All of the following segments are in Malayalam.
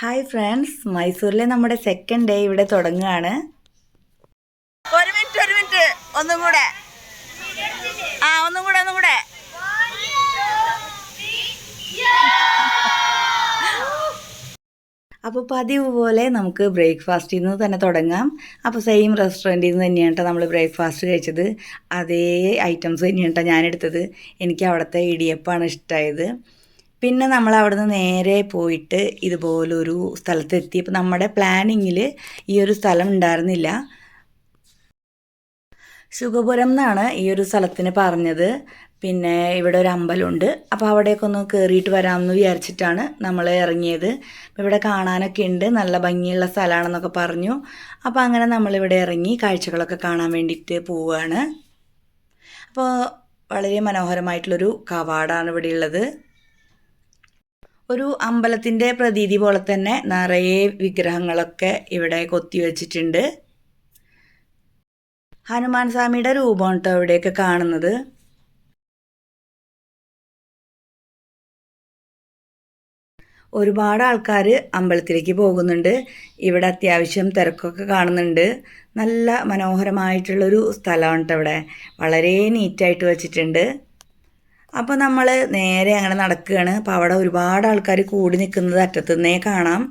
ഹായ് ഫ്രണ്ട്സ് മൈസൂരിലെ നമ്മുടെ സെക്കൻഡ് ഡേ ഇവിടെ തുടങ്ങുകയാണ്. ഒരു മിനിറ്റ് ഒരു മിനിറ്റ് ഒന്നും കൂടെ. ആ ഒന്നും കൂടെ ഒന്നും കൂടെ. അപ്പോൾ പതിവ് പോലെ നമുക്ക് ബ്രേക്ക്ഫാസ്റ്റിൽ നിന്ന് തന്നെ തുടങ്ങാം. അപ്പോൾ സെയിം റെസ്റ്റോറന്റിൽ നിന്ന് തന്നെയാണ് കേട്ടോ നമ്മൾ ബ്രേക്ക്ഫാസ്റ്റ് കഴിച്ചത്. അതേ ഐറ്റംസ് തന്നെയാണ് കേട്ടോ ഞാനെടുത്തത്. എനിക്ക് അവിടുത്തെ ഇടിയപ്പമാണ് ഇഷ്ടമായത് പിന്നെ നമ്മൾ അവിടെ നിന്ന് നേരെ പോയിട്ട് ഇതുപോലൊരു സ്ഥലത്തെത്തി. അപ്പോൾ നമ്മുടെ പ്ലാനിങ്ങിൽ ഈ ഒരു സ്ഥലം ഉണ്ടായിരുന്നില്ല. സുഖപുരം എന്നാണ് ഈ ഒരു സ്ഥലത്തിന് പറഞ്ഞത്. പിന്നെ ഇവിടെ ഒരു അമ്പലമുണ്ട്. അപ്പോൾ അവിടേക്ക് ഒന്ന് കയറിയിട്ട് വരാമെന്ന് വിചാരിച്ചിട്ടാണ് നമ്മൾ ഇറങ്ങിയത്. ഇവിടെ കാണാനൊക്കെ ഉണ്ട്. നല്ല ഭംഗിയുള്ള സ്ഥലമാണെന്നൊക്കെ പറഞ്ഞു. അപ്പോൾ അങ്ങനെ നമ്മളിവിടെ ഇറങ്ങി കാഴ്ചകളൊക്കെ കാണാൻ വേണ്ടിയിട്ട് പോവുകയാണ് അപ്പോൾ വളരെ മനോഹരമായിട്ടുള്ളൊരു കവാടാണ് ഇവിടെ ഉള്ളത്. ഒരു അമ്പലത്തിന്റെ പ്രതീതി പോലെ തന്നെ നിറയെ വിഗ്രഹങ്ങളൊക്കെ ഇവിടെ കൊത്തിവെച്ചിട്ടുണ്ട് ഹനുമാൻ സ്വാമിയുടെ രൂപമാണ് കേട്ടോ ഇവിടെയൊക്കെ കാണുന്നത്. ഒരുപാട് ആൾക്കാർ അമ്പലത്തിലേക്ക് പോകുന്നുണ്ട്. ഇവിടെ അത്യാവശ്യം തിരക്കൊക്കെ കാണുന്നുണ്ട്. നല്ല മനോഹരമായിട്ടുള്ളൊരു സ്ഥലമാണ് കേട്ടോ ഇവിടെ. വളരെ നീറ്റായിട്ട് വെച്ചിട്ടുണ്ട്. അപ്പോൾ നമ്മൾ നേരെ അങ്ങനെ നടക്കുകയാണ് അപ്പോൾ അവിടെ ഒരുപാട് ആൾക്കാർ കൂടി നിൽക്കുന്നത് അറ്റത്തു നിന്നേ കാണാം.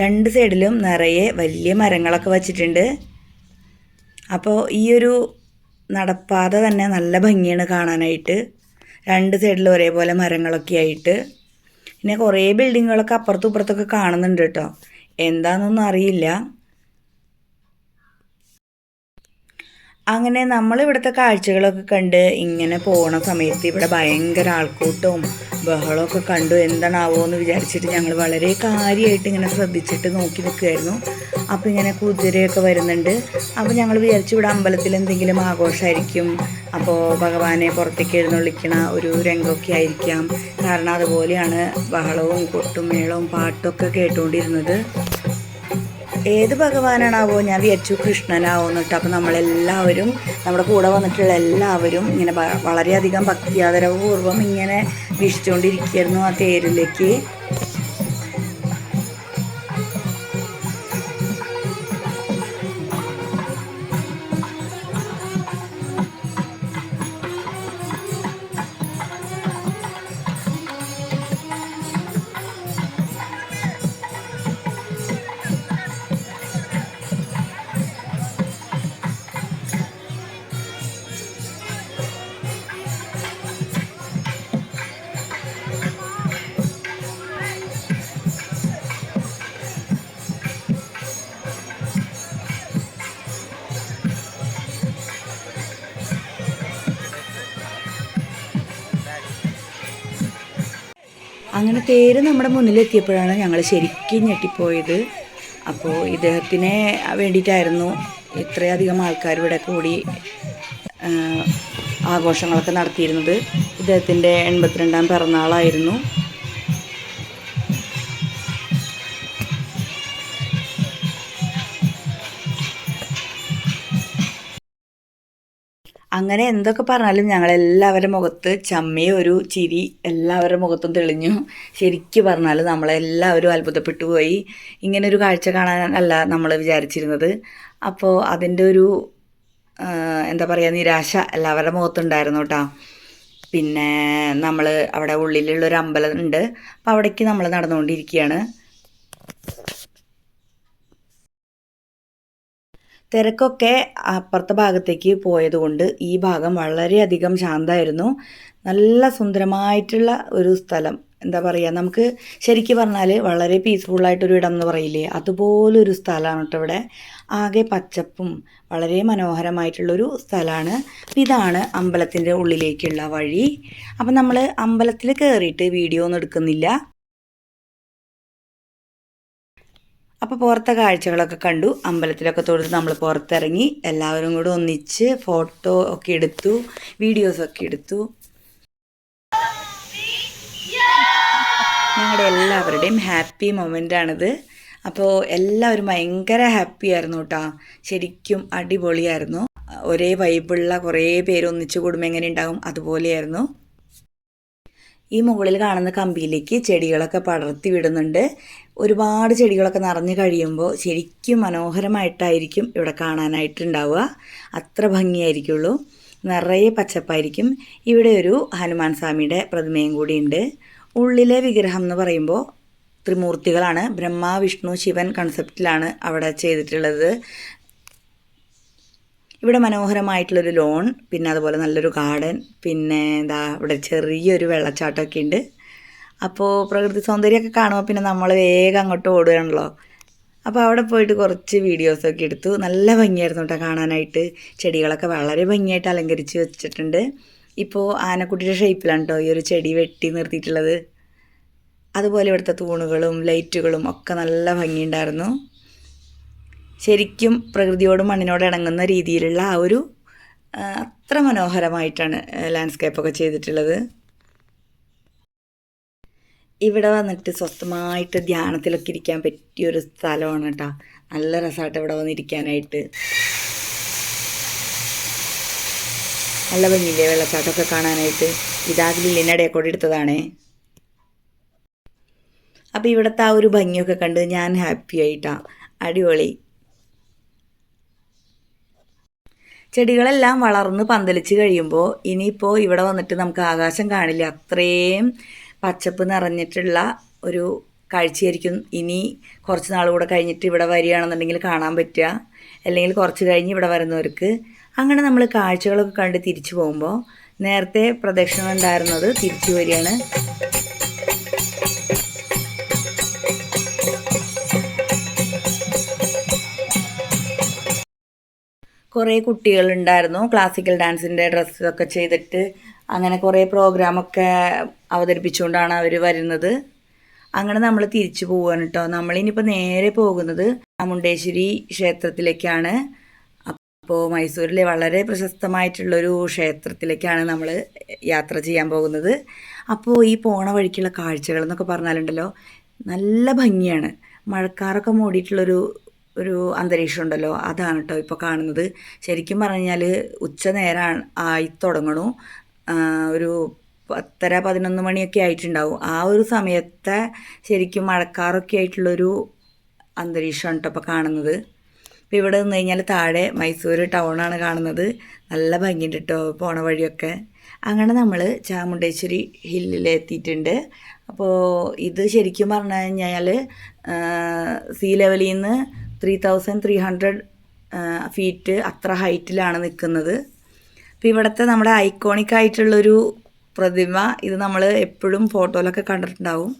രണ്ട് സൈഡിലും നിറയെ വലിയ മരങ്ങളൊക്കെ വച്ചിട്ടുണ്ട്. അപ്പോൾ ഈ ഒരു നടപ്പാത തന്നെ നല്ല ഭംഗിയാണ് കാണാനായിട്ട്. രണ്ട് സൈഡിലും ഒരേപോലെ മരങ്ങളൊക്കെ ആയിട്ട്. പിന്നെ കുറേ ബിൽഡിങ്ങുകളൊക്കെ അപ്പുറത്തും ഇപ്പുറത്തൊക്കെ കാണുന്നുണ്ട് കേട്ടോ. എന്താണെന്നൊന്നും അറിയില്ല. അങ്ങനെ നമ്മൾ ഇവിടുത്തെ കാഴ്ചകളൊക്കെ കണ്ട് ഇങ്ങനെ പോണ സമയത്ത് ഇവിടെ ഭയങ്കര ആൾക്കൂട്ടവും ബഹളമൊക്കെ കണ്ടു എന്താണാവോ എന്ന് വിചാരിച്ചിട്ട് ഞങ്ങൾ വളരെ കാര്യമായിട്ട് ഇങ്ങനെ ശ്രദ്ധിച്ചിട്ട് നോക്കി നിൽക്കുമായിരുന്നു അപ്പോൾ ഇങ്ങനെ കുതിരയൊക്കെ വരുന്നുണ്ട്. അപ്പോൾ ഞങ്ങൾ വിചാരിച്ചു ഇവിടെ അമ്പലത്തിൽ എന്തെങ്കിലും ആഘോഷമായിരിക്കും അപ്പോൾ ഭഗവാനെ പുറത്തേക്ക് എഴുന്നള്ളിക്കണ ഒരു രംഗമൊക്കെ ആയിരിക്കാം. കാരണം അതുപോലെയാണ് ബഹളവും കൊട്ടും മേളവും പാട്ടൊക്കെ കേട്ടുകൊണ്ടിരുന്നത് ഏത് ഭഗവാനാണാവോ ഞാൻ വിചാരിച്ചു കൃഷ്ണനാവോ എന്നിട്ട് അപ്പം നമ്മളെല്ലാവരും നമ്മുടെ കൂടെ വന്നിട്ടുള്ള എല്ലാവരും ഇങ്ങനെ വളരെയധികം ഭക്തിയാദരപൂർവം ഇങ്ങനെ വീക്ഷിച്ചുകൊണ്ടിരിക്കുകയായിരുന്നു ആ തേരിലേക്ക്. അങ്ങനെ തേര് നമ്മുടെ മുന്നിലെത്തിയപ്പോഴാണ് ഞങ്ങൾ ശരിക്കും ഞെട്ടിപ്പോയത്. അപ്പോൾ ഇദ്ദേഹത്തിനെ വേണ്ടിയിട്ടായിരുന്നു ഇത്രയധികം ആൾക്കാർ ഇവിടെ കൂടി ആഘോഷങ്ങളൊക്കെ നടത്തിയിരുന്നത്. ഇദ്ദേഹത്തിന്റെ എൺപത്തിരണ്ടാം പിറന്നാളായിരുന്നു. അങ്ങനെ എന്തൊക്കെ പറഞ്ഞാലും ഞങ്ങളെല്ലാവരുടെ മുഖത്ത് ചമ്മിയ ഒരു ചിരി എല്ലാവരുടെ മുഖത്തും തെളിഞ്ഞു. ശരിക്കും പറഞ്ഞാൽ നമ്മളെല്ലാവരും അത്ഭുതപ്പെട്ടു പോയി. ഇങ്ങനെ ഒരു കാഴ്ച കാണാനല്ല നമ്മൾ വിചാരിച്ചിരുന്നത്. അപ്പോൾ അതിന്റെ ഒരു എന്താ പറയുക നിരാശ എല്ലാവരുടെ മുഖത്തുണ്ടായിരുന്നു കേട്ടോ പിന്നെ നമ്മൾ അവിടെ ഉള്ളിലുള്ളൊരു അമ്പലം ഉണ്ട്. അപ്പോൾ അവിടേക്ക് നമ്മൾ നടന്നുകൊണ്ടിരിക്കുകയാണ്. തിരക്കൊക്കെ അപ്പുറത്തെ ഭാഗത്തേക്ക് പോയതുകൊണ്ട് ഈ ഭാഗം വളരെയധികം ശാന്തമായിരുന്നു. നല്ല സുന്ദരമായിട്ടുള്ള ഒരു സ്ഥലം. എന്താ പറയുക നമുക്ക് ശരിക്കും പറഞ്ഞാൽ വളരെ പീസ്ഫുള്ളായിട്ടൊരു ഇടം എന്ന് പറയില്ലേ? അതുപോലൊരു സ്ഥലമാണ് കേട്ടോ ഇവിടെ. ആകെ പച്ചപ്പും വളരെ മനോഹരമായിട്ടുള്ളൊരു സ്ഥലമാണ്. ഇതാണ് അമ്പലത്തിന്റെ ഉള്ളിലേക്കുള്ള വഴി. അപ്പം നമ്മൾ അമ്പലത്തിൽ കയറിയിട്ട് വീഡിയോ ഒന്നും എടുക്കുന്നില്ല. അപ്പോൾ പുറത്തെ കാഴ്ചകളൊക്കെ കണ്ടു. അമ്പലത്തിലൊക്കെ തൊഴുത് നമ്മൾ പുറത്തിറങ്ങി എല്ലാവരും കൂടെ ഒന്നിച്ച് ഫോട്ടോ ഒക്കെ എടുത്തു വീഡിയോസൊക്കെ എടുത്തു. ഞങ്ങളുടെ എല്ലാവരുടെയും ഹാപ്പി മൊമെന്റാണിത് അപ്പോൾ എല്ലാവരും ഭയങ്കര ഹാപ്പി ആയിരുന്നു കേട്ടോ ശരിക്കും അടിപൊളിയായിരുന്നു. ഒരേ വൈബിളുള്ള കുറേ പേര് ഒന്നിച്ച് കൂടുമ്പോൾ എങ്ങനെ ഉണ്ടാകും അതുപോലെയായിരുന്നു. ഈ മുകളിൽ കാണുന്ന കമ്പിയിലേക്ക് ചെടികളൊക്കെ പടർത്തി വിടുന്നുണ്ട്. ഒരുപാട് ചെടികളൊക്കെ നിറഞ്ഞു കഴിയുമ്പോൾ ശരിക്കും മനോഹരമായിട്ടായിരിക്കും ഇവിടെ കാണാനായിട്ടുണ്ടാവുക. അത്ര ഭംഗിയായിരിക്കുള്ളൂ. നിറയെ പച്ചപ്പായിരിക്കും. ഇവിടെ ഒരു ഹനുമാൻ സ്വാമിയുടെ പ്രതിമയും കൂടിയുണ്ട്. ഉള്ളിലെ വിഗ്രഹം എന്ന് പറയുമ്പോൾ ത്രിമൂർത്തികളാണ്. ബ്രഹ്മ വിഷ്ണു ശിവൻ കൺസെപ്റ്റിലാണ് അവിടെ ചെയ്തിട്ടുള്ളത്. ഇവിടെ മനോഹരമായിട്ടുള്ളൊരു ലോൺ പിന്നെ അതുപോലെ നല്ലൊരു ഗാർഡൻ പിന്നെ എന്താ ഇവിടെ ചെറിയൊരു വെള്ളച്ചാട്ടമൊക്കെ ഉണ്ട്. അപ്പോൾ പ്രകൃതി സൗന്ദര്യമൊക്കെ കാണുമ്പോൾ പിന്നെ നമ്മൾ വേഗം അങ്ങോട്ട് ഓടുകയാണല്ലോ. അപ്പോൾ അവിടെ പോയിട്ട് കുറച്ച് വീഡിയോസൊക്കെ എടുത്തു. നല്ല ഭംഗിയായിരുന്നു കേട്ടോ കാണാനായിട്ട്. ചെടികളൊക്കെ വളരെ ഭംഗിയായിട്ട് അലങ്കരിച്ച് വെച്ചിട്ടുണ്ട്. ഇപ്പോൾ ആനക്കുട്ടിയുടെ ഷേപ്പിലാണ് കേട്ടോ ഈ ഒരു ചെടി വെട്ടി നിർത്തിയിട്ടുള്ളത്. അതുപോലെ ഇവിടുത്തെ തൂണുകളും ലൈറ്റുകളും ഒക്കെ നല്ല ഭംഗിയുണ്ടായിരുന്നു. ശരിക്കും പ്രകൃതിയോടും മണ്ണിനോട് ഇണങ്ങുന്ന രീതിയിലുള്ള ആ ഒരു അത്ര മനോഹരമായിട്ടാണ് ലാൻഡ്സ്കേപ്പൊക്കെ ചെയ്തിട്ടുള്ളത്. ഇവിടെ വന്നിട്ട് സ്വസ്ഥമായിട്ട് ധ്യാനത്തിലൊക്കെ ഇരിക്കാൻ പറ്റിയൊരു സ്ഥലമാണ് കേട്ടോ. നല്ല രസമായിട്ട് ഇവിടെ വന്നിരിക്കാനായിട്ട് നല്ല ഭംഗിയില്ലേ വെള്ളച്ചാട്ടമൊക്കെ കാണാനായിട്ട്? ഇതാ ലില്ലിനടയെ കൂടെ എടുത്തതാണേ. അപ്പോൾ ഇവിടുത്തെ ആ ഒരു ഭംഗിയൊക്കെ കണ്ട് ഞാൻ ഹാപ്പി ആയിട്ടാ. അടിപൊളി. ചെടികളെല്ലാം വളർന്ന് പന്തലിച്ച് കഴിയുമ്പോൾ ഇനിയിപ്പോൾ ഇവിടെ വന്നിട്ട് നമുക്ക് ആകാശം കാണില്ല. അത്രയും പച്ചപ്പ് നിറഞ്ഞിട്ടുള്ള ഒരു കാഴ്ചയായിരിക്കും ഇനി കുറച്ച് നാൾ കൂടെ കഴിഞ്ഞിട്ട് ഇവിടെ വരികയാണെന്നുണ്ടെങ്കിൽ കാണാൻ പറ്റുക. അല്ലെങ്കിൽ കുറച്ച് കഴിഞ്ഞ് ഇവിടെ വരുന്നവർക്ക് അങ്ങനെ നമ്മൾ കാഴ്ചകളൊക്കെ കണ്ട് തിരിച്ചു പോകുമ്പോൾ നേരത്തെ പ്രദക്ഷിണം ഉണ്ടായിരുന്നത് തിരിച്ചു വരികയാണ്. കുറേ കുട്ടികളുണ്ടായിരുന്നു. ക്ലാസിക്കൽ ഡാൻസിന്റെ ഡ്രസ്സൊക്കെ ചെയ്തിട്ട് അങ്ങനെ കുറേ പ്രോഗ്രാമൊക്കെ അവതരിപ്പിച്ചുകൊണ്ടാണ് അവർ വരുന്നത്. അങ്ങനെ നമ്മൾ തിരിച്ചു പോവാണ് കേട്ടോ നമ്മളിനിപ്പോൾ നേരെ പോകുന്നത് മുണ്ടേശ്വരി ക്ഷേത്രത്തിലേക്കാണ്. അപ്പോൾ മൈസൂരിലെ വളരെ പ്രശസ്തമായിട്ടുള്ളൊരു ക്ഷേത്രത്തിലേക്കാണ് നമ്മൾ യാത്ര ചെയ്യാൻ പോകുന്നത്. അപ്പോൾ ഈ പോണ വഴിക്കുള്ള കാഴ്ചകൾ എന്നൊക്കെ പറഞ്ഞാലുണ്ടല്ലോ. നല്ല ഭംഗിയാണ്. മഴക്കാറൊക്കെ മൂടിയിട്ടുള്ളൊരു ഒരു അന്തരീക്ഷം ഉണ്ടല്ലോ അതാണ് കേട്ടോ ഇപ്പോൾ കാണുന്നത്. ശരിക്കും പറഞ്ഞാൽ ഉച്ച നേരം ആയി തുടങ്ങണു. ഒരു പത്തര പതിനൊന്ന് മണിയൊക്കെ ആയിട്ടുണ്ടാവും. ആ ഒരു സമയത്തെ ശരിക്കും മഴക്കാറൊക്കെ ആയിട്ടുള്ളൊരു അന്തരീക്ഷമാണ് കേട്ടോ ഇപ്പോൾ കാണുന്നത്. ഇപ്പോൾ ഇവിടെ നിന്ന് കഴിഞ്ഞാൽ താഴെ മൈസൂർ ടൗണാണ് കാണുന്നത്. നല്ല ഭംഗിയുണ്ട് കേട്ടോ പോണ വഴിയൊക്കെ. അങ്ങനെ നമ്മൾ ചാമുണ്ടേശ്വരി ഹില്ലിൽ എത്തിയിട്ടുണ്ട്. അപ്പോൾ ഇത് ശരിക്കും പറഞ്ഞു കഴിഞ്ഞാൽ സീ ലെവലിൽ നിന്ന് three thousand three hundred feet അത്ര ഹൈറ്റിലാണ് നിൽക്കുന്നത് അപ്പോൾ ഇവിടുത്തെ നമ്മുടെ ഐക്കോണിക് ആയിട്ടുള്ളൊരു പ്രതിമ ഇത് നമ്മൾ എപ്പോഴും ഫോട്ടോയിലൊക്കെ കണ്ടിട്ടുണ്ടാവും.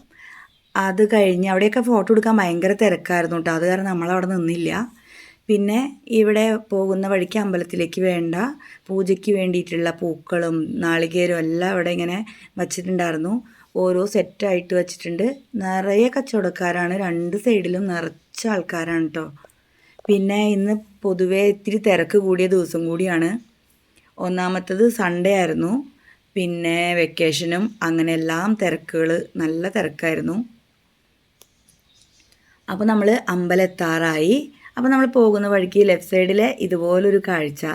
അത് കഴിഞ്ഞ് അവിടെയൊക്കെ ഫോട്ടോ എടുക്കാൻ ഭയങ്കര തിരക്കായിരുന്നു കേട്ടോ. അത് കാരണം നമ്മളവിടെ നിന്നില്ല. പിന്നെ ഇവിടെ പോകുന്ന വഴിക്ക് അമ്പലത്തിലേക്ക് വേണ്ട പൂജയ്ക്ക് വേണ്ടിയിട്ടുള്ള പൂക്കളും നാളികേരവും എല്ലാം ഇവിടെ ഇങ്ങനെ വച്ചിട്ടുണ്ടായിരുന്നു. ഓരോ സെറ്റായിട്ട് വച്ചിട്ടുണ്ട്. നിറയെ കച്ചവടക്കാരാണ് രണ്ട് സൈഡിലും നിറച്ച ആൾക്കാരാണ് കേട്ടോ പിന്നെ ഇന്ന് പൊതുവേ ഇത്തിരി തിരക്ക് കൂടിയ ദിവസം കൂടിയാണ്. ഒന്നാമത്തത് സൺഡേ ആയിരുന്നു. പിന്നെ വെക്കേഷനും അങ്ങനെ എല്ലാം തിരക്കുകൾ നല്ല തിരക്കായിരുന്നു. അപ്പോൾ നമ്മൾ അമ്പലത്താറായി. അപ്പോൾ നമ്മൾ പോകുന്ന വഴിക്ക് ലെഫ്റ്റ് സൈഡിലെ ഇതുപോലൊരു കാഴ്ച.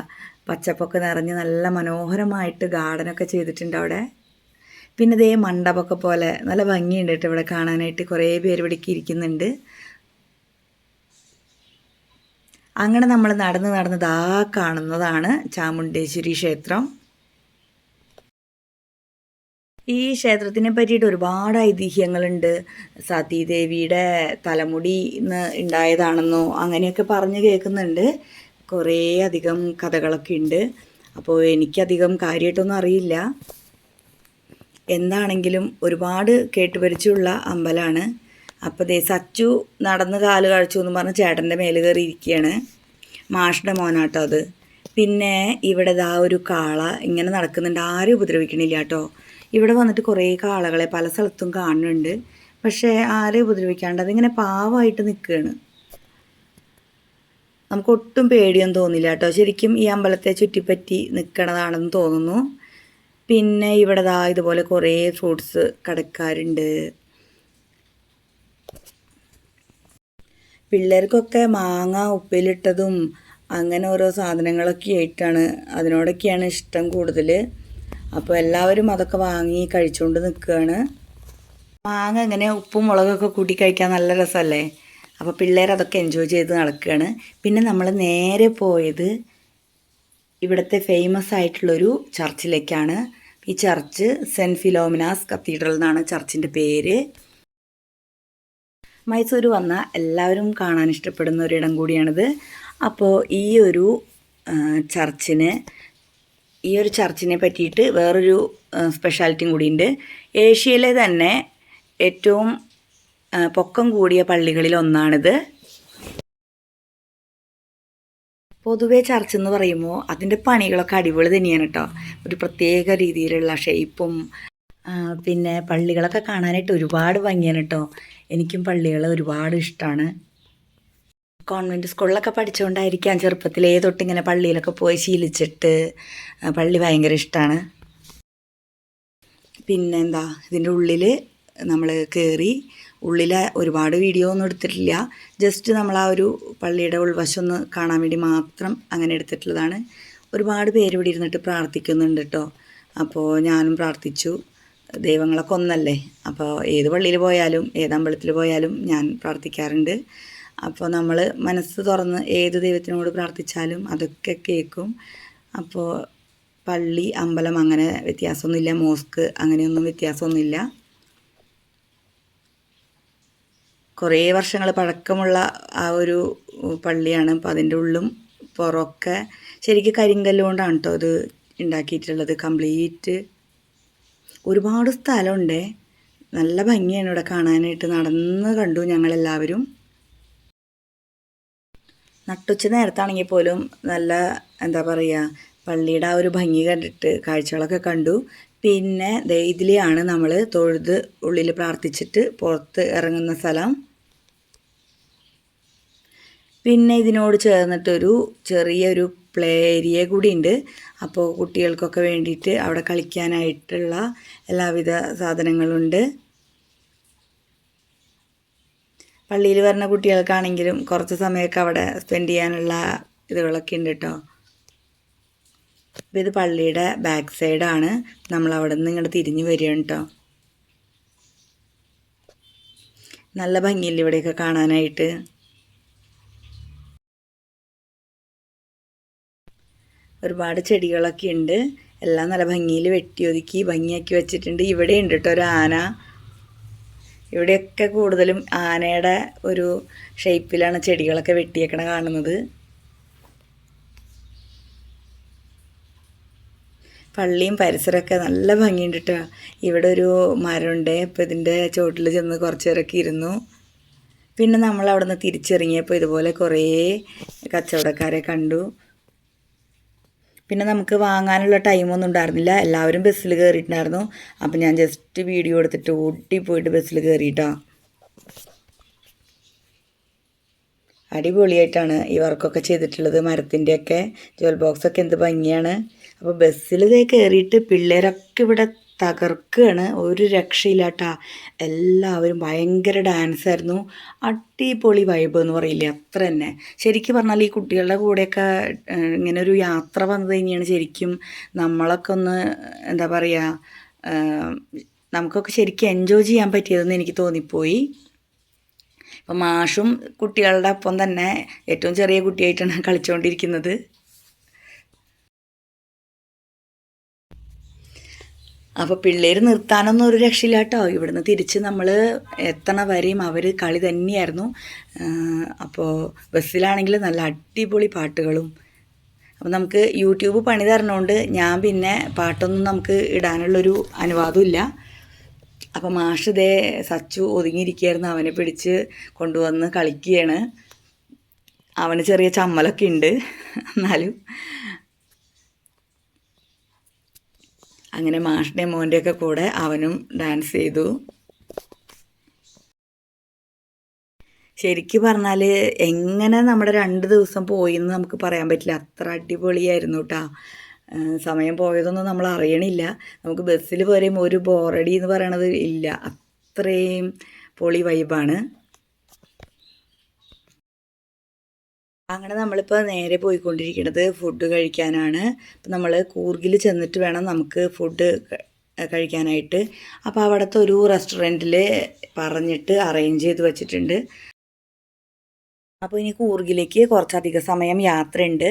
പച്ചപ്പൊക്കെ നിറഞ്ഞ് നല്ല മനോഹരമായിട്ട് ഗാർഡനൊക്കെ ചെയ്തിട്ടുണ്ട് അവിടെ. പിന്നെ ഇതേ മണ്ഡപമൊക്കെ പോലെ നല്ല ഭംഗിയുണ്ട് കേട്ടോ ഇവിടെ കാണാനായിട്ട്. കുറേ പേര് ഇവിടേക്ക് ഇരിക്കുന്നുണ്ട്. അങ്ങനെ നമ്മൾ നടന്ന് നടന്ന് ദാ കാണുന്നതാണ് ചാമുണ്ടേശ്വരി ക്ഷേത്രം. ഈ ക്ഷേത്രത്തിനെ പറ്റിയിട്ട് ഒരുപാട് ഐതിഹ്യങ്ങളുണ്ട്. സതീദേവിയുടെ തലമുടി ഉണ്ടായതാണെന്നോ അങ്ങനെയൊക്കെ പറഞ്ഞ് കേൾക്കുന്നുണ്ട്. കുറേ അധികം കഥകളൊക്കെ ഉണ്ട്. അപ്പോൾ എനിക്കധികം കാര്യമായിട്ടൊന്നും അറിയില്ല. എന്താണെങ്കിലും ഒരുപാട് കേട്ടുപരിച്ചുള്ള അമ്പലമാണ്. അപ്പോൾ ദേ സച്ചു നടന്ന് കാൽ കഴിച്ചു എന്ന് പറഞ്ഞ് ചേട്ടന്റെ മേൽ കയറി ഇരിക്കുകയാണ് മാഷിന്റെ മോനാട്ടോ അത്. പിന്നെ ഇവിടെ ദാ ഒരു കാള ഇങ്ങനെ നടക്കുന്നുണ്ട്. ആരും ഉപദ്രവിക്കണില്ല കേട്ടോ. ഇവിടെ വന്നിട്ട് കുറേ കാളകളെ പല സ്ഥലത്തും കാണുന്നുണ്ട്. പക്ഷേ ആരെയും ഉപദ്രവിക്കാണ്ട് അതിങ്ങനെ പാവമായിട്ട് നിൽക്കുകയാണ് നമുക്ക് ഒട്ടും പേടിയൊന്നും തോന്നില്ല കേട്ടോ. ശരിക്കും ഈ അമ്പലത്തെ ചുറ്റിപ്പറ്റി നിൽക്കണതാണെന്ന് തോന്നുന്നു. പിന്നെ ഇവിടെ ദാ ഇതുപോലെ കുറേ ഫ്രൂട്ട്സ് കടക്കാരുണ്ട്. പിള്ളേർക്കൊക്കെ മാങ്ങ ഉപ്പിലിട്ടതും അങ്ങനെ ഓരോ സാധനങ്ങളൊക്കെ ആയിട്ടാണ്. അതിനോടൊക്കെയാണ് ഇഷ്ടം കൂടുതൽ അപ്പോൾ എല്ലാവരും അതൊക്കെ വാങ്ങി കഴിച്ചുകൊണ്ട് നിൽക്കുകയാണ് മാങ്ങ ഇങ്ങനെ ഉപ്പും മുളകൊക്കെ കൂട്ടി കഴിക്കാൻ നല്ല രസമല്ലേ അപ്പോൾ പിള്ളേർ അതൊക്കെ എൻജോയ് ചെയ്ത് നടക്കുകയാണ് പിന്നെ നമ്മൾ നേരെ പോയത് ഇവിടുത്തെ ഫേമസ് ആയിട്ടുള്ളൊരു ചർച്ചിലേക്കാണ് ഈ ചർച്ച് സെന്റ് ഫിലോമിനാസ് കത്തീഡ്രൽ എന്നാണ് ചർച്ചിന്റെ പേര്. മൈസൂർ വന്ന എല്ലാവരും കാണാൻ ഇഷ്ടപ്പെടുന്ന ഒരിടം കൂടിയാണിത്. അപ്പോൾ ഈ ഒരു ചർച്ചിന് ഈ ഒരു ചർച്ചിനെ പറ്റിയിട്ട് വേറൊരു സ്പെഷ്യാലിറ്റിയും കൂടിയുണ്ട്. ഏഷ്യയിലെ തന്നെ ഏറ്റവും പൊക്കം കൂടിയ പള്ളികളിൽ ഒന്നാണിത്. പൊതുവേ ചർച്ച് എന്ന് പറയുമ്പോൾ അതിന്റെ പണികളൊക്കെ അടിപൊളി തന്നെയാണ് കേട്ടോ ഒരു പ്രത്യേക രീതിയിലുള്ള ഷേപ്പും പിന്നെ പള്ളികളൊക്കെ കാണാനായിട്ട് ഒരുപാട് ഭംഗിയാണ് കേട്ടോ എനിക്കും പള്ളികൾ ഒരുപാട് ഇഷ്ടമാണ് കോൺവെന്റ് സ്കൂളിലൊക്കെ പഠിച്ചുകൊണ്ടായിരിക്കാം ചെറുപ്പത്തിൽ ഏതൊട്ടിങ്ങനെ പള്ളിയിലൊക്കെ പോയി ശീലിച്ചിട്ട് പള്ളി ഭയങ്കര ഇഷ്ടമാണ് പിന്നെന്താ ഇതിന്റെ ഉള്ളിൽ നമ്മൾ കയറി ഉള്ളിൽ ഒരുപാട് വീഡിയോ ഒന്നും എടുത്തിട്ടില്ല. ജസ്റ്റ് നമ്മൾ ആ ഒരു പള്ളിയുടെ ഉൾവശം ഒന്ന് കാണാൻ വേണ്ടി മാത്രം അങ്ങനെ എടുത്തിട്ടുള്ളതാണ്. ഒരുപാട് പേര് ഇവിടെ ഇരുന്നിട്ട് പ്രാർത്ഥിക്കുന്നുണ്ട് കേട്ടോ അപ്പോൾ ഞാനും പ്രാർത്ഥിച്ചു. ദൈവങ്ങളൊക്കെ ഒന്നല്ലേ? അപ്പോൾ ഏത് പള്ളിയിൽ പോയാലും ഏത് അമ്പലത്തിൽ പോയാലും ഞാൻ പ്രാർത്ഥിക്കാറുണ്ട്. അപ്പോൾ നമ്മൾ മനസ്സ് തുറന്ന് ഏത് ദൈവത്തിനോട് പ്രാർത്ഥിച്ചാലും അതൊക്കെ കേൾക്കും. അപ്പോൾ പള്ളി അമ്പലം അങ്ങനെ വ്യത്യാസമൊന്നുമില്ല. മോസ്ക് അങ്ങനെയൊന്നും വ്യത്യാസമൊന്നുമില്ല. കുറേ വർഷങ്ങൾ പഴക്കമുള്ള ആ ഒരു പള്ളിയാണ്. അപ്പോൾ അതിന്റെ ഉള്ളും പുറമൊക്കെ ശരിക്കും കരിങ്കല്ലുകൊണ്ടാണ് കേട്ടോ അത് ഉണ്ടാക്കിയിട്ടുള്ളത്. കംപ്ലീറ്റ് ഒരുപാട് സ്ഥലമുണ്ട്. നല്ല ഭംഗിയാണ് ഇവിടെ കാണാനായിട്ട്. നടന്ന് കണ്ടു ഞങ്ങളെല്ലാവരും. നട്ടുച്ച നേരത്താണെങ്കിൽ പോലും നല്ല എന്താ പറയുക പള്ളിയുടെ ആ ഒരു ഭംഗി കണ്ടിട്ട് കാഴ്ചകളൊക്കെ കണ്ടു. പിന്നെ ഇതിലെയാണ് നമ്മൾ തൊഴുത് ഉള്ളിൽ പ്രാർത്ഥിച്ചിട്ട് പുറത്ത് ഇറങ്ങുന്ന സ്ഥലം. പിന്നെ ഇതിനോട് ചേർന്നിട്ടൊരു ചെറിയൊരു പ്ലേ ഏരിയ കൂടി ഉണ്ട് അപ്പോൾ കുട്ടികൾക്കൊക്കെ വേണ്ടിയിട്ട് അവിടെ കളിക്കാനായിട്ടുള്ള എല്ലാവിധ സാധനങ്ങളുണ്ട്. പള്ളിയിൽ വരുന്ന കുട്ടികൾക്കാണെങ്കിലും കുറച്ച് സമയമൊക്കെ അവിടെ സ്പെൻഡ് ചെയ്യാനുള്ള ഇതുകളൊക്കെ ഉണ്ട് കേട്ടോ ഇത് പള്ളിയുടെ ബാക്ക് സൈഡാണ് നമ്മൾ അവിടെ നിന്ന് ഇങ്ങോട്ട് തിരിഞ്ഞ് വരികയാണ് കേട്ടോ നല്ല ഭംഗിയില്ല ഇവിടെയൊക്കെ കാണാനായിട്ട്? ഒരുപാട് ചെടികളൊക്കെ ഉണ്ട്. എല്ലാം നല്ല ഭംഗിയിൽ വെട്ടിയൊതുക്കി ഭംഗിയാക്കി വെച്ചിട്ടുണ്ട്. ഇവിടെ ഉണ്ട് കേട്ടോ ഒരു ആന. ഇവിടെയൊക്കെ കൂടുതലും ആനയുടെ ഒരു ഷേപ്പിലാണ് ചെടികളൊക്കെ വെട്ടിയേക്കണ കാണുന്നത്. പള്ളിയും പരിസരമൊക്കെ നല്ല ഭംഗിയുണ്ട് കേട്ടോ. ഇവിടെ ഒരു മരമുണ്ട്. അപ്പോൾ ഇതിന്റെ ചോട്ടിൽ ചെന്ന് കുറച്ച് പേരൊക്കെ ഇരുന്നു. പിന്നെ നമ്മൾ അവിടെ നിന്ന് തിരിച്ചിറങ്ങിയപ്പോൾ ഇതുപോലെ കുറേ കച്ചവടക്കാരെ കണ്ടു. പിന്നെ നമുക്ക് വാങ്ങാനുള്ള ടൈമൊന്നും ഉണ്ടായിരുന്നില്ല. എല്ലാവരും ബസ്സിൽ കയറിയിട്ടുണ്ടായിരുന്നു അപ്പം ഞാൻ ജസ്റ്റ് വീഡിയോ എടുത്തിട്ട് ഓടി പോയിട്ട് ബസ്സിൽ കയറിയിട്ടോ അടിപൊളിയായിട്ടാണ് ഈ വർക്കൊക്കെ ചെയ്തിട്ടുള്ളത്. മരത്തിന്റെയൊക്കെ ജോൽ ബോക്സൊക്കെ എന്ത് ഭംഗിയാണ്. അപ്പോൾ ബസ്സിൽ കയറിയിട്ട് പിള്ളേരൊക്കെ ഇവിടെ തകർക്കുകയാണ് ഒരു രക്ഷയില്ലാട്ട. എല്ലാവരും ഭയങ്കര ഡാൻസ് ആയിരുന്നു. അടിപൊളി വൈബ് എന്ന് പറയില്ലേ അത്ര തന്നെ. ശരിക്കും പറഞ്ഞാൽ ഈ കുട്ടികളുടെ കൂടെയൊക്കെ ഇങ്ങനെ ഒരു യാത്ര വന്നത് തന്നെയാണ് ശരിക്കും. നമ്മളൊക്കെ ഒന്ന് എന്താ പറയുക നമുക്കൊക്കെ ശരിക്കും എൻജോയ് ചെയ്യാൻ പറ്റിയതെന്ന് എനിക്ക് തോന്നിപ്പോയി. ഇപ്പം മാഷും കുട്ടികളുടെ ഒപ്പം തന്നെ ഏറ്റവും ചെറിയ കുട്ടിയായിട്ടാണ് കളിച്ചുകൊണ്ടിരിക്കുന്നത് അപ്പോൾ പിള്ളേർ നിർത്താനൊന്നും ഒരു രക്ഷയില്ല കേട്ടോ ഇവിടുന്ന് തിരിച്ച് നമ്മൾ എത്തണ വരെയും അവർ കളി തന്നെയായിരുന്നു. അപ്പോൾ ബസ്സിലാണെങ്കിൽ നല്ല അടിപൊളി പാട്ടുകളും. അപ്പോൾ നമുക്ക് യൂട്യൂബ് പണി തരണോണ്ട് ഞാൻ പിന്നെ പാട്ടൊന്നും നമുക്ക് ഇടാനുള്ളൊരു അനുവാദമില്ല. അപ്പോൾ മാഷ് ഇതേ സച്ചു ഒതുങ്ങിയിരിക്കുകയായിരുന്നു. അവനെ പിടിച്ച് കൊണ്ടുവന്ന് കളിക്കുകയാണ്. അവന് ചെറിയ ചമ്മലൊക്കെ ഉണ്ട്. എന്നാലും അങ്ങനെ മാഷിന്റെ മോന്റെയൊക്കെ കൂടെ അവനും ഡാൻസ് ചെയ്തു. ശരിക്കും പറഞ്ഞാൽ എങ്ങനെ നമ്മുടെ രണ്ട് ദിവസം പോയി എന്ന് നമുക്ക് പറയാൻ പറ്റില്ല. അത്ര അടിപൊളിയായിരുന്നു കേട്ടോ സമയം പോയതൊന്നും നമ്മൾ അറിയണില്ല. നമുക്ക് ബസ്സിൽ പോരെയും ഒരു ബോറടി എന്ന് പറയണത് ഇല്ല. അത്രയും പൊളി വൈബാണ് അങ്ങനെ നമ്മളിപ്പോൾ നേരെ പോയിക്കൊണ്ടിരിക്കുന്നത് ഫുഡ് കഴിക്കാനാണ്. അപ്പം നമ്മൾ കൂർഗിൽ ചെന്നിട്ട് വേണം നമുക്ക് ഫുഡ് കഴിക്കാനായിട്ട്. അപ്പോൾ അവിടുത്തെ ഒരു റെസ്റ്റോറന്റിൽ പറഞ്ഞിട്ട് അറേഞ്ച് ചെയ്ത് വെച്ചിട്ടുണ്ട്. അപ്പോൾ ഇനി കൂർഗിലേക്ക് കുറച്ചധികം സമയം യാത്രയുണ്ട്.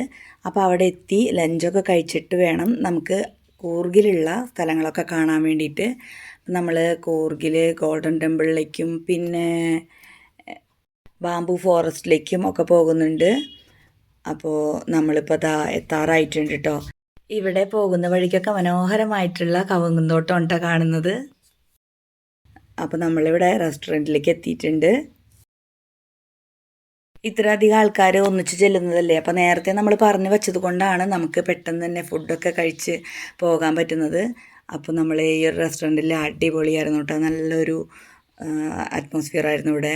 അപ്പോൾ അവിടെ എത്തി ലഞ്ചൊക്കെ കഴിച്ചിട്ട് വേണം നമുക്ക് കൂർഗിലുള്ള സ്ഥലങ്ങളൊക്കെ കാണാൻ വേണ്ടിയിട്ട്. നമ്മൾ കൂർഗിൽ ഗോൾഡൻ ടെമ്പിളിലേക്കും പിന്നെ ബാംബു ഫോറസ്റ്റിലേക്കും ഒക്കെ പോകുന്നുണ്ട്. അപ്പോൾ നമ്മളിപ്പോൾ അതാ എത്താറായിട്ടുണ്ട് കേട്ടോ ഇവിടെ പോകുന്ന വഴിക്കൊക്കെ മനോഹരമായിട്ടുള്ള കവുങ്ങുന്തോട്ടം ഉണ്ടോ കാണുന്നത്? അപ്പോൾ നമ്മളിവിടെ റെസ്റ്റോറന്റിലേക്ക് എത്തിയിട്ടുണ്ട്. ഇത്രയധികം ആൾക്കാർ ഒന്നിച്ച് ചെല്ലുന്നതല്ലേ? അപ്പോൾ നേരത്തെ നമ്മൾ പറഞ്ഞു വെച്ചത് കൊണ്ടാണ് നമുക്ക് പെട്ടെന്ന് തന്നെ ഫുഡൊക്കെ കഴിച്ച് പോകാൻ പറ്റുന്നത്. അപ്പോൾ നമ്മൾ ഈ ഒരു റെസ്റ്റോറന്റിൽ അടിപൊളിയായിരുന്നു കേട്ടോ നല്ലൊരു അറ്റ്മോസ്ഫിയർ ആയിരുന്നു ഇവിടെ.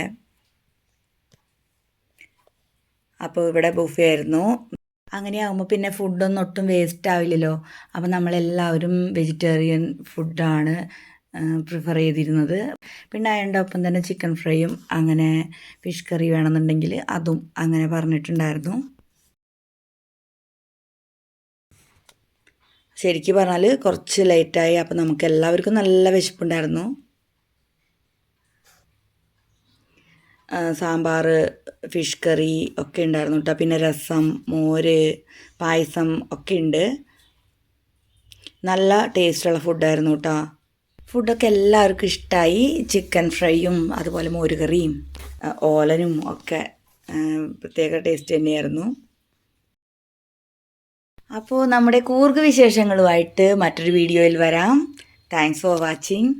അപ്പോൾ ഇവിടെ ബുഫേ ആയിരുന്നു. അങ്ങനെയാകുമ്പോൾ പിന്നെ ഫുഡൊന്നും ഒട്ടും വേസ്റ്റ് ആവില്ലല്ലോ. അപ്പോൾ നമ്മളെല്ലാവരും വെജിറ്റേറിയൻ ഫുഡാണ് പ്രിഫർ ചെയ്തിരുന്നത്. പിന്നെ അതിന്റെ ഒപ്പം തന്നെ ചിക്കൻ ഫ്രൈയും അങ്ങനെ ഫിഷ് കറി വേണമെന്നുണ്ടെങ്കിൽ അതും അങ്ങനെ പറഞ്ഞിട്ടുണ്ടായിരുന്നു. ശരിക്കും പറഞ്ഞാൽ കുറച്ച് ലേറ്റായി അപ്പോൾ നമുക്ക് എല്ലാവർക്കും നല്ല വിശപ്പുണ്ടായിരുന്നു. സാമ്പാർ ഫിഷ് കറി ഒക്കെ ഉണ്ടായിരുന്നു കേട്ടോ പിന്നെ രസം മോര് പായസം ഒക്കെ ഉണ്ട്. നല്ല ടേസ്റ്റുള്ള ഫുഡായിരുന്നു കേട്ടോ ഫുഡൊക്കെ എല്ലാവർക്കും ഇഷ്ടമായി ചിക്കൻ ഫ്രൈയും അതുപോലെ മോരുകറിയും ഓലനും ഒക്കെ പ്രത്യേക ടേസ്റ്റ് തന്നെയായിരുന്നു. അപ്പോൾ നമ്മുടെ കൂർഗ് വിശേഷങ്ങളുമായിട്ട് മറ്റൊരു വീഡിയോയിൽ വരാം. Thanks for watching